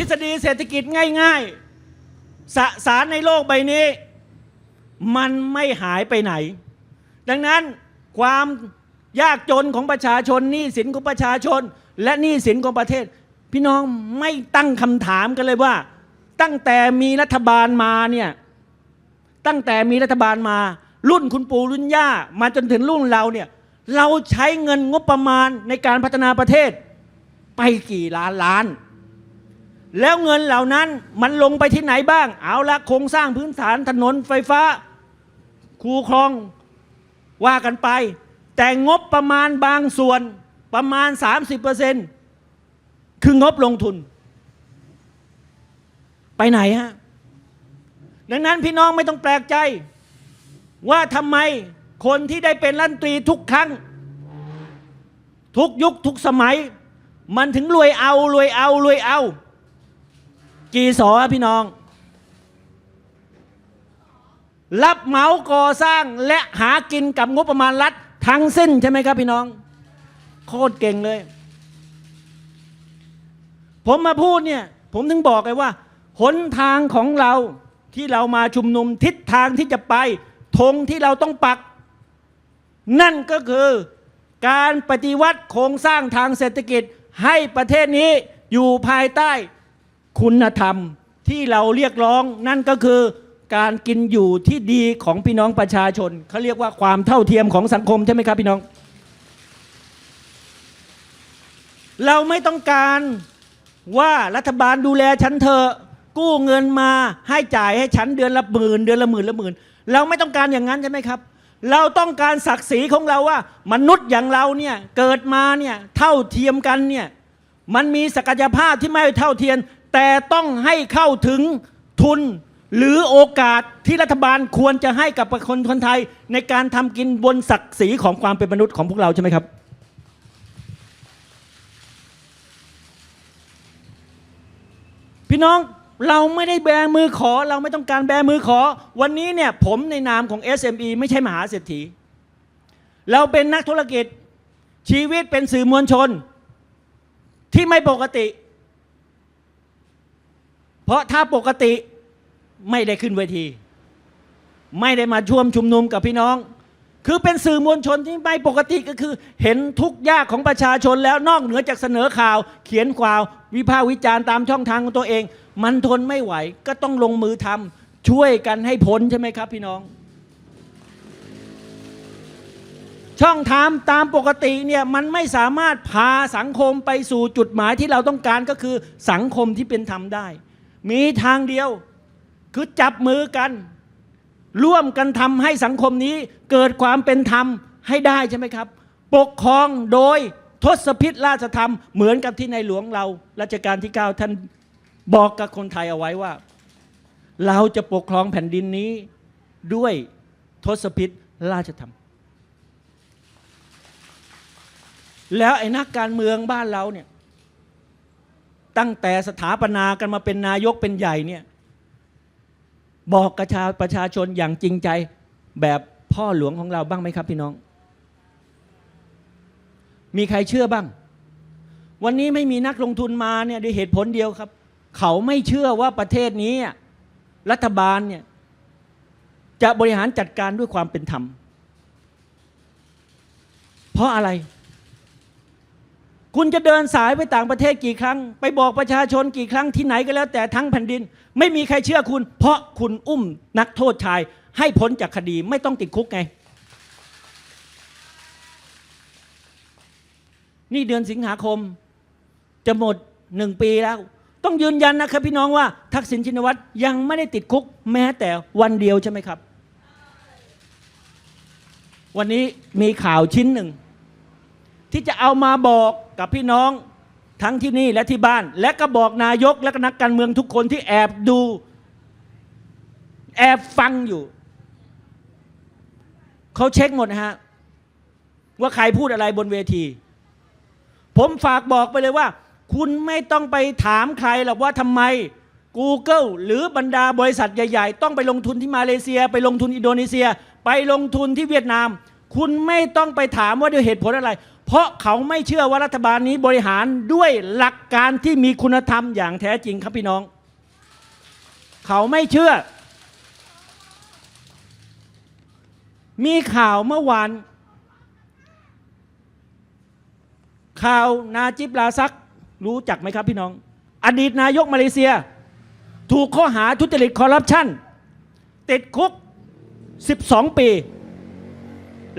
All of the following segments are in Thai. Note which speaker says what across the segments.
Speaker 1: ทฤษฎีเศรษฐกิจง่ายๆ สสารในโลกใบนี้ มันไม่หายไปไหน ดังนั้นความยากจนของประชาชนหนี้สินของประชาชน และหนี้สินของประเทศ พี่น้องไม่ตั้งคำถามกันเลยว่า ตั้งแต่มีรัฐบาลมาเนี่ยตั้งแต่มีรัฐบาลมา รุ่นคุณปู่รุ่นย่า มาจนถึงรุ่นเราเนี่ยเราใช้เงินงบประมาณในการพัฒนาประเทศ ไปกี่ล้านล้าน แล้วเงินเหล่านั้นมันลงไปที่ไหนบ้าง เอาละโครงสร้างพื้นฐานถนนไฟฟ้า คูคลองว่ากันไป แต่งบประมาณบางส่วนประมาณ 30%คืองบลงทุน ไปไหนฮะ ดังนั้นพี่น้องไม่ต้องแปลกใจ ว่าทำไมคนที่ได้เป็นรัฐมนตรีทุกครั้ง ทุกยุคทุกสมัย มันถึงรวยเอารวยเอารวยเอา กี่สอพี่น้อง รับเหมาก่อสร้างและหากินกับงบประมาณรัฐทั้งสิ้นใช่ไหมครับพี่น้อง โคตรเก่งเลย ผมมาพูดเนี่ยผมถึงบอกไงว่าหนทางของเราที่เรามาชุมนุมทิศทางที่จะไปธงที่เราต้องปัก นั่นก็คือการปฏิวัติโครงสร้างทางเศรษฐกิจให้ประเทศนี้อยู่ภายใต้ คุณธรรมที่เราเรียกร้องนั่นก็คือการกินอยู่ที่ดีของพี่น้องประชาชนเขาเรียกว่าความเท่าเทียมของสังคมใช่ไหมครับพี่น้อง เราไม่ต้องการว่ารัฐบาลดูแลฉันเถอกู้เงินมาให้จ่ายให้ฉันเดือนละหมื่นเดือนละหมื่นละหมื่นเราไม่ต้องการอย่างนั้นใช่ไหมครับ เราต้องการศักดิ์ศรีของเราว่า มนุษย์อย่างเราเนี่ยเกิดมาเนี่ยเท่าเทียมกันเนี่ยมันมีศักยภาพที่ไม่เท่าเทียม แต่ต้องให้เข้าถึงทุนหรือโอกาสที่รัฐบาลควรจะให้กับคนคนไทย ในการทำกินบนศักดิ์ศรีของความเป็นมนุษย์ของพวกเราใช่ไหมครับ พี่น้องเราไม่ได้แบมือขอ เราไม่ต้องการแบมือขอ วันนี้เนี่ยผมในนามของ SME ไม่ใช่มหาเศรษฐี เราเป็นนักธุรกิจชีวิตเป็นสื่อมวลชน ที่ไม่ปกติ เพราะถ้าปกติไม่ได้ขึ้นเวที ไม่ได้มาช่วมชุมนุมกับพี่น้อง คือเป็นสื่อมวลชนที่ไม่ปกติก็คือ เห็นทุกยากของประชาชนแล้วนอกเหนือจากเสนอข่าว เขียนข่าว วิพากษ์วิจารณ์ตามช่องทางของตัวเอง มันทนไม่ไหวก็ต้องลงมือทำช่วยกันให้พ้นใช่ไหมครับ พี่น้อง ช่องทางตามปกติเนี่ยมันไม่สามารถพาสังคมไปสู่จุดหมายที่เราต้องการก็คือสังคมที่เป็นธรรมได้ มีทางเดียว คือจับมือกัน ร่วมกันทำให้สังคมนี้เกิดความเป็นธรรมให้ได้ใช่ไหมครับ ปกครองโดยทศพิษราชธรรม เหมือนกับที่ในหลวงเรารัชกาลที่9ท่านบอกกับคนไทยเอาไว้ว่า เราจะปกครองแผ่นดินนี้ด้วยทศพิษราชธรรม แล้วไอ้นักการเมืองบ้านเราเนี่ย ตั้งแต่สถาปนากันมาเป็นนายกเป็นใหญ่เนี่ยบอกกระชาประชาชนอย่างจริงใจแบบพ่อหลวงของเราบ้างไหมครับพี่น้อง มีใครเชื่อบ้าง วันนี้ไม่มีนักลงทุนมาเนี่ยด้วยเหตุผลเดียวครับ เขาไม่เชื่อว่าประเทศนี้รัฐบาลเนี่ยจะบริหารจัดการด้วยความเป็นธรรม เพราะอะไร คุณจะเดินสายไปต่างประเทศกี่ครั้ง ไปบอกประชาชนกี่ครั้งที่ไหนก็แล้ว แต่ทั้งแผ่นดิน ไม่มีใครเชื่อคุณ เพราะคุณอุ้มนักโทษชาย ให้พ้นจากคดีไม่ต้องติดคุกไง นี่เดือนสิงหาคม จะหมดหนึ่งปีแล้ว ต้องยืนยันนะครับพี่น้องว่าทักษิณชินวัตรยังไม่ได้ติดคุกแม้แต่วันเดียวใช่ไหมครับ วันนี้มีข่าวชิ้นหนึ่งที่จะเอามาบอก กับพี่น้องทั้งที่นี่และที่บ้าน และก็บอกนายกและก็นักการเมืองทุกคนที่แอบดู แอบฟังอยู่ เขาเช็คหมดนะฮะ ว่าใครพูดอะไรบนเวที ผมฝากบอกไปเลยว่า คุณไม่ต้องไปถามใครหรอกว่าทำไม Google หรือบรรดาบริษัทใหญ่ ๆ ต้องไปลงทุนที่มาเลเซีย ไปลงทุนอินโดนีเซีย ไปลงทุนที่เวียดนาม คุณไม่ต้องไปถามว่าด้วยเหตุผลอะไร เพเพราะเขาไม่เชื่อว่ารัฐบาลนี้บริหารด้วยหลักการที่มีคุณธรรมอย่างแท้จริงครับพี่น้อง เขาไม่เชื่อ มีข่าวเมื่อวาน ข่าวนาจิบลาซัก รู้จักไหมครับพี่น้อง อดีตนายกมาเลเซีย ถูกข้อหาทุจริตคอร์รัปชันติดคุก 12 ปี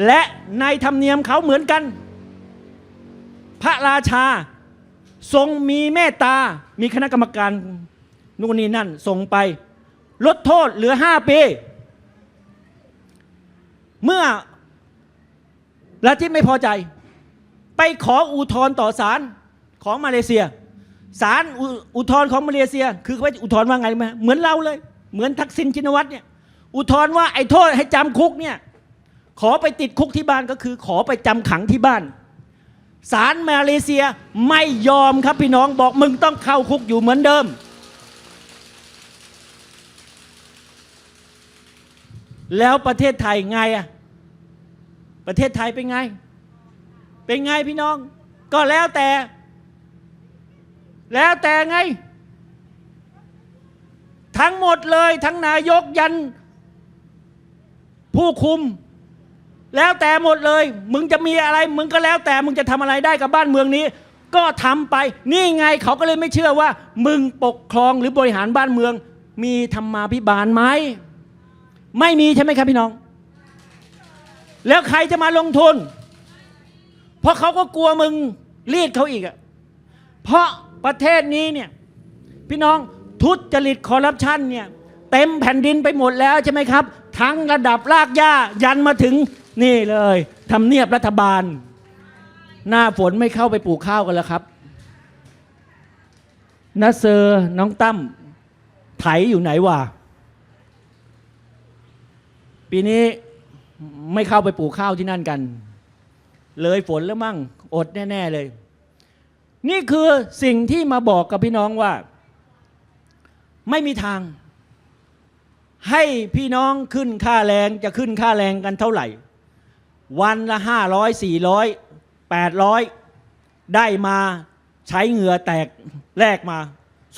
Speaker 1: และในธรรมเนียมเขาเหมือนกัน พระราชา ทรงมีเมตตา มีคณะกรรมการนู่นนี่นั่นส่งไป ลดโทษเหลือ5ปี เมื่อลัทธิไม่พอใจ ไปขออุทธรณ์ต่อศาลของมาเลเซียศาลอุทธรณ์ของมาเลเซีย คือเขาอุทธรณ์ว่าไงรู้ไหมเหมือนเราเลย เหมือนทักษิณชินวัตรเนี่ยอุทธรณ์ว่าไอ้โทษให้จำคุกเนี่ยขอไปติดคุกที่บ้านก็คือ ขอไปจำขังที่บ้าน ศาลมาเลเซียไม่ยอมครับพี่น้องบอกมึงต้องเข้าคุกอยู่เหมือนเดิม แล้วประเทศไทยไงอะประเทศไทยเป็นไง เป็นไงพี่น้อง ก็แล้วแต่ แล้วแต่ไง ทั้งหมดเลยทั้งนายกยัน ผู้คุม แล้วแต่หมดเลย มึงจะมีอะไร มึงก็แล้วแต่มึงจะทำอะไรได้กับบ้านเมืองนี้ ก็ทำไป นี่ไงเขาก็เลยไม่เชื่อว่า มึงปกครองหรือบริหารบ้านเมือง มีธรรมาภิบาลไหมไม่มีใช่ไหมครับพี่น้อง แล้วใครจะมาลงทุน เพราะเขาก็กลัวมึงรีดเขาอีกอะเพราะประเทศนี้เนี่ยพี่น้องทุจริตคอร์รัปชันเนี่ยเต็มแผ่นดินไปหมดแล้วใช่ไหมครับ ทั้งระดับรากหญ้ายันมาถึง นี่เลยทำเนียบรัฐบาล หน้าฝนไม่เข้าไปปลูกข้าวกันแล้วครับนาเซอร์น้องตั้มไถอยู่ไหนวะปีนี้ไม่เข้าไปปลูกข้าวที่นั่นกัน เลยฝนแล้วมั่งอดแน่ ๆ เลย นี่คือสิ่งที่มาบอกกับพี่น้องว่า ไม่มีทาง ให้พี่น้องขึ้นค่าแรงจะขึ้นค่าแรงกันเท่าไหร่ วันละห้าร้อยสี่ร้อยแปดร้อยได้มาใช้เหงื่อแตกแลกมา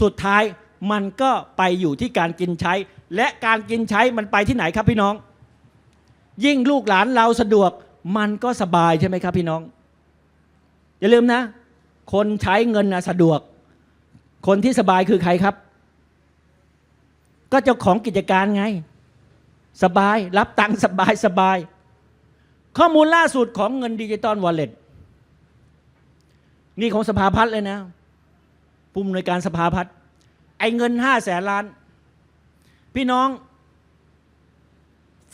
Speaker 1: สุดท้ายมันก็ไปอยู่ที่การกินใช้ และการกินใช้มันไปที่ไหนครับพี่น้อง ยิ่งลูกหลานเราสะดวกมันก็สบายใช่ไหมครับพี่น้อง อย่าลืมนะ คนใช้เงินนะสะดวก คนที่สบายคือใครครับ ก็เจ้าของกิจการไง สบายรับตังค์สบายสบาย ข้อมูลล่าสุดของเงินดิจิตอลวอลเล็ตนี่ของสภาพัฒน์เลยนะผู้อำนวยการสภาพัฒน์ไอ้เงินห้าแสนล้าน พี่น้อง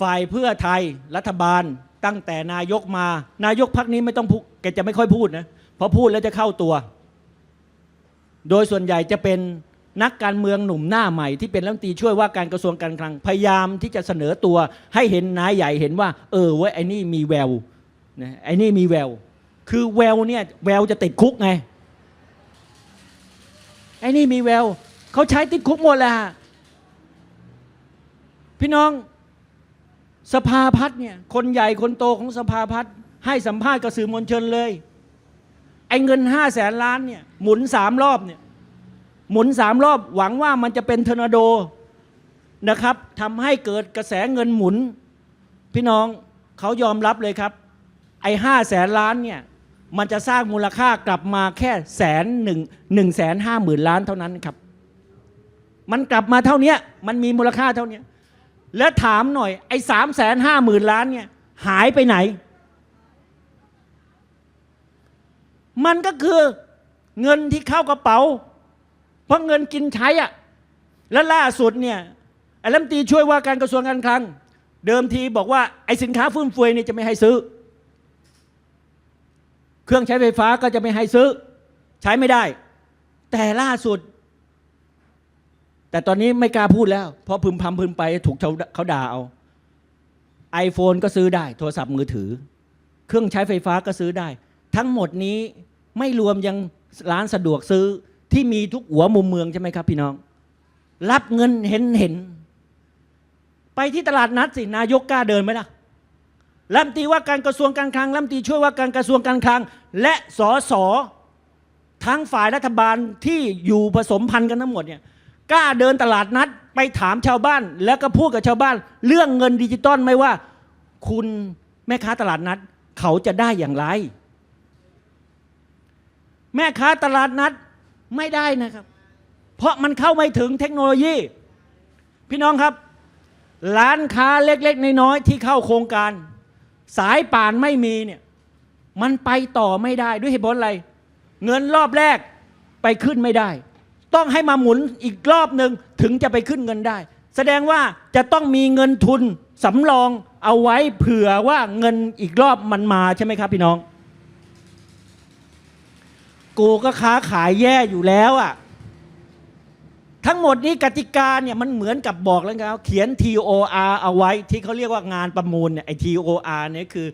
Speaker 1: ฝ่ายเพื่อไทยรัฐบาลตั้งแต่นายกมา นายกพักนี้ไม่ต้องพูดแกจะไม่ค่อยพูดนะเพราะพูดแล้วจะเข้าตัว โดยส่วนใหญ่จะเป็น นักการเมืองหนุ่มหน้าใหม่ที่เป็นรัฐมนตรีช่วยว่าการกระทรวงการคลังพยายามที่จะเสนอตัวให้เห็นนายใหญ่เห็นว่า เออเว้ยไอ้นี่มีแววนะไอ้นี่มีแวว คือแววเนี่ยแววจะติดคุกไงไอ้นี่มีแววเขาใช้ติดคุกหมดแหละพี่น้องสภาพัฒน์เนี่ยคนใหญ่คนโตของสภาพัฒน์ให้สัมภาษณ์กับสื่อมวลชนเลย ไอ้เงินห้าแสนล้านเนี่ยหมุนสามรอบเนี่ย หมุนสามรอบหวังว่ามันจะเป็นเทอร์นาโดนะครับทำให้เกิดกระแสเงินหมุน พี่น้องเขายอมรับเลยครับ ไอ้ห้าแสนล้านเนี่ยมันจะสร้างมูลค่ากลับมาแค่แสนหนึ่งหนึ่งแสนห้าหมื่นล้านเท่านั้นครับ มันกลับมาเท่านี้มันมีมูลค่าเท่านี้แล้วถามหน่อย ไอ้สามแสนห้าหมื่นล้านเนี่ยหายไปไหน มันก็คือเงินที่เข้ากระเป๋า เพราะเงินกินใช้อะและล่าสุดเนี่ยไอ้รัฐมนตรีช่วยว่าการกระทรวงการคลัง เดิมทีบอกว่าไอ้สินค้าฟุ่มเฟือยนี่จะไม่ให้ซื้อ เครื่องใช้ไฟฟ้าก็จะไม่ให้ซื้อ ใช้ไม่ได้ แต่ล่าสุด แต่ตอนนี้ไม่กล้าพูดแล้ว เพราะพึมพำพึมไปถูกเขาเขาด่าเอา iPhone ก็ซื้อได้ โทรศัพท์มือถือ เครื่องใช้ไฟฟ้าก็ซื้อได้ ทั้งหมดนี้ไม่รวมยังร้านสะดวกซื้อ ที่มีทุกหัวมุมเมืองใช่ไหมครับ พี่น้อง รับเงินเห็นเห็น ไปที่ตลาดนัดสินายกกล้าเดินไหมล่ะรัฐมนตรีว่าการกระทรวงการคลังรัฐมนตรีช่วยว่าการกระทรวงการคลัง และสสทั้งฝ่ายรัฐบาลที่อยู่ผสมพันธ์กันทั้งหมดเนี่ยกล้าเดินตลาดนัดไปถามชาวบ้าน แล้วก็พูดกับชาวบ้าน เรื่องเงินดิจิตอลไหม่ว่า คุณแม่ค้าตลาดนัด เขาจะได้อย่างไร แม่ค้าตลาดนัด ไม่ได้นะครับ เพราะมันเข้าไม่ถึงเทคโนโลยี พี่น้องครับ ร้านค้าเล็กๆน้อยๆที่เข้าโครงการ สายป่านไม่มีเนี่ยมันไปต่อไม่ได้ด้วยเหตุผลอะไร เงินรอบแรกไปขึ้นไม่ได้ ต้องให้มาหมุนอีกรอบหนึ่งถึงจะไปขึ้นเงินได้ แสดงว่าจะต้องมีเงินทุนสำรองเอาไว้เผื่อว่าเงินอีกรอบมันมาใช่ไหมครับพี่น้อง กูก็ค้าขายแย่อยู่แล้วอะ่ะทั้งหมดนี้กติกาเนี่ยมันเหมือนกับบอกแล้วครับเขียน TOR เอาไว้ที่เขาเรียกว่างานประมูลเนี่ยไอ้ TOR เนี่ยคือ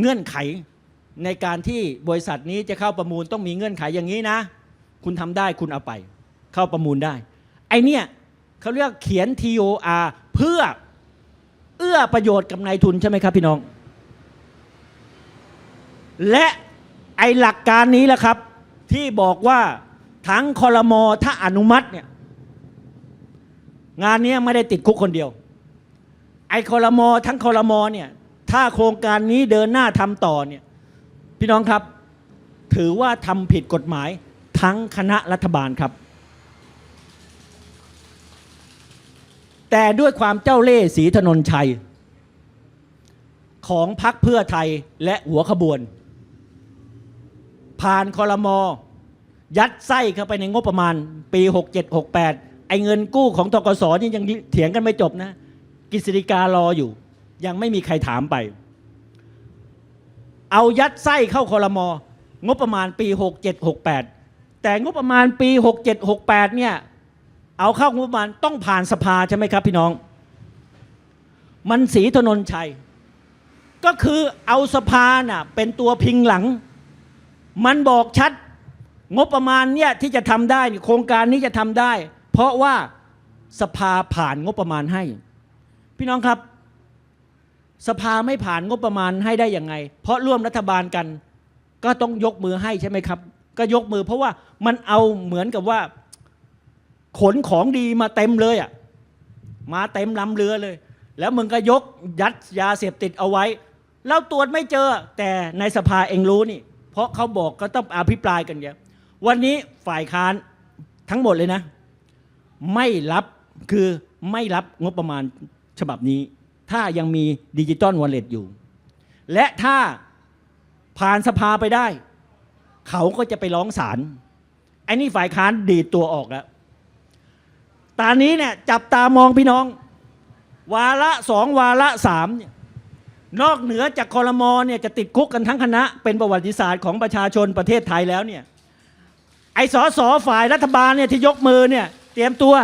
Speaker 1: เงื่อนไขในการที่บริษัทนี้จะเข้าประมูลต้องมีเงื่อนไขอย่างนี้นะ คุณทำได้คุณเอาไป เข้าประมูลได้ ไอเนี่ยเขาเรียกเขียน TOR เพื่อเอื้อประโยชน์กับนายทุนใช่ไหมครับพี่น้อง และ ไอหลักการนี้แหละครับ ที่บอกว่าทั้งคอรมอถ้าอนุมัติเนี่ยงานนี้ไม่ได้ติดคุกคนเดียว ไอคอรมอทั้งคอรมอเนี่ยถ้าโครงการนี้เดินหน้าทำต่อเนี่ยพี่น้องครับ ถือว่าทำผิดกฎหมายทั้งคณะรัฐบาลครับ แต่ด้วยความเจ้าเล่ห์ศรีถนนชัย ของพักเพื่อไทยและหัวขบวน ผ่านคอรมอยัดไส้เข้าไปในงบประมาณ ปี 67 68 ไอ้เงินกู้ของทกสนี่ยังเถียงกันไม่จบนะกฤษฎีการออยู่ ยังไม่มีใครถามไป เอายัดไส้เข้าคอรมองบประมาณปี 67 68 แต่งบประมาณปี 67 68 เนี่ย เอาเข้างบประมาณต้องผ่านสภาใช่ไหมครับพี่น้อง มันสีถนนชัย ก็คือเอาสภาน่ะเป็นตัวพิงหลัง มันบอกชัดงบประมาณเนี่ยที่จะทำได้โครงการนี้จะทำได้ เพราะว่าสภาผ่านงบประมาณให้ พี่น้องครับ สภาไม่ผ่านงบประมาณให้ได้ยังไง เพราะร่วมรัฐบาลกัน ก็ต้องยกมือให้ใช่ไหมครับ ก็ยกมือเพราะว่ามันเอาเหมือนกับว่า ขนของดีมาเต็มเลยอะมาเต็มลำเรือเลย แล้วมึงก็ยกยัดยาเสพติดเอาไว้ แล้วตรวจไม่เจอแต่ในสภาเองรู้นี่ เพราะเขาบอกก็ต้องอภิปรายกันเยอะวันนี้ฝ่ายค้านทั้งหมดเลยนะ ไม่รับคือไม่รับงบประมาณฉบับนี้ ถ้ายังมีดิจิตอลวอลเล็ตอยู่ และถ้าผ่านสภาไปได้ เขาก็จะไปร้องศาลไอ้นี่ฝ่ายค้านดีดตัวออกแล้วตอนนี้เนี่ยจับตามองพี่น้อง วาระสองวาระสามเนี่ย นอกเหนือจากคอรมอเนี่ยจะติดคุกกันทั้งคณะ เป็นประวัติศาสตร์ของประชาชนประเทศไทยแล้วเนี่ยไอ้สอสอฝ่ายรัฐบาลเนี่ยที่ยกมือเนี่ยเตรียมตัว